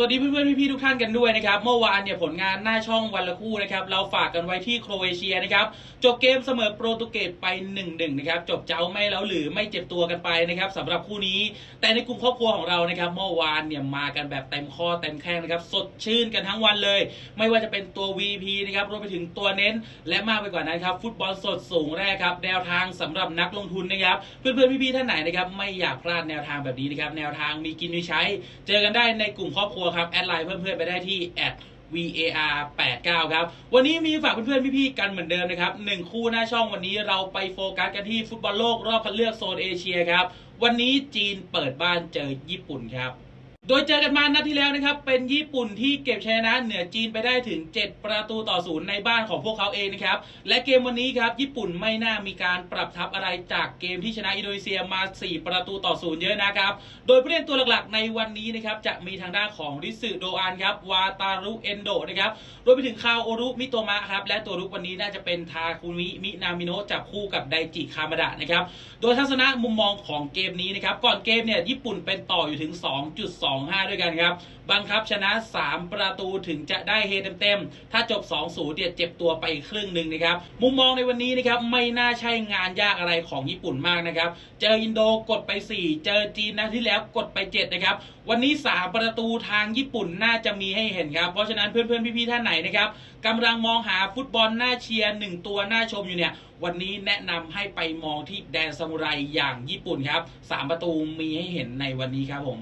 สวัสดีเพื่อนๆพี่ๆทุกท่านกันด้วยนะครับ เมื่อวานเนี่ยผลงานหน้าช่องวันละคู่นะครับ เราฝากกันไว้ที่โครเอเชียนะครับ จบเกมเสมอโปรตุเกสไป 1-1 นะครับ จบเจ้าไม่แล้วหรือไม่เจ็บตัวกันไปนะครับสำหรับคู่นี้ แต่ในกลุ่มครอบครัวของเรานะครับเมื่อวานเนี่ยมากันแบบเต็มข้อเต็มแข้งนะครับ สดชื่นกันทั้งวันเลย ไม่ว่าจะเป็นตัว VP นะครับรวมไปถึงตัวเน้น และมากไปกว่านั้นครับฟุตบอลสดสูงแรกครับแนวทางสำหรับนักลงทุนนะครับ เพื่อนๆพี่ๆท่านไหนนะครับไม่อยากพลาดแนวทางแบบนี้นะครับแนวทางมีกินมีใช้ เจอกันได้ในกลุ่มครอบครัวครับ แอดไลน์เพื่อนๆไปได้ที่แอด VAR 89 ครับ วันนี้มีฝากเพื่อนๆพี่ๆกันเหมือนเดิมนะครับหนึ่งคู่หน้าช่องวันนี้เราไปโฟกัสกันที่ฟุตบอลโลกรอบคัดเลือกโซนเอเชียครับ วันนี้จีนเปิดบ้านเจอญี่ปุ่นครับ โดยเจอกันมานัดที่แล้วนะครับ เป็นญี่ปุ่นที่เก็บชนะเหนือจีนไปได้ถึง 7 ประตูต่อศูนย์ในบ้านของพวกเขาเองนะครับ และเกมวันนี้ครับ ญี่ปุ่นไม่น่ามีการปรับทับอะไรจากเกมที่ชนะอินโดนีเซียมา 4 ประตูต่อศูนย์เยอะนะครับ โดยผู้เล่นตัวหลักๆ ในวันนี้นะครับ จะมีทางด้านของริสึโดอานครับ วาตารุเอนโดนะครับรวมไปถึงคาวโอรุมิโตมะครับ และตัวรุกวันนี้น่าจะเป็นทาคุมิมินามิโนะจับคู่กับไดจิคามาดะนะครับ โดยทัศนะมุมมองของเกมนี้นะครับ ก่อนเกมเนี่ยญี่ปุ่นเป็นต่ออยู่ถึง2 5ด้วยกันครับ บังคับชนะ 3 ประตูถึงจะได้เฮเต็มๆ ถ้าจบ 2-0เนี่ยเจ็บตัวไปอีกครึ่งหนึ่งนะครับ มุมมองในวันนี้นะครับไม่น่าใช่งานยากอะไรของญี่ปุ่นมากนะครับ เจออินโดกดไป 4 เจอจีนนะที่แล้วกดไป 7 นะครับ วันนี้ 3 ประตูทางญี่ปุ่นน่าจะมีให้เห็นครับ เพราะฉะนั้นเพื่อนๆ พี่ๆ ท่านไหนนะครับกำลังมองหาฟุตบอลน่าเชียร์หนึ่งตัวน่าชมอยู่เนี่ยวันนี้แนะนำให้ไปมองที่แดนซามูไรอย่างญี่ปุ่นครับ 3 ประตูมีให้เห็นในวันนี้ครับผม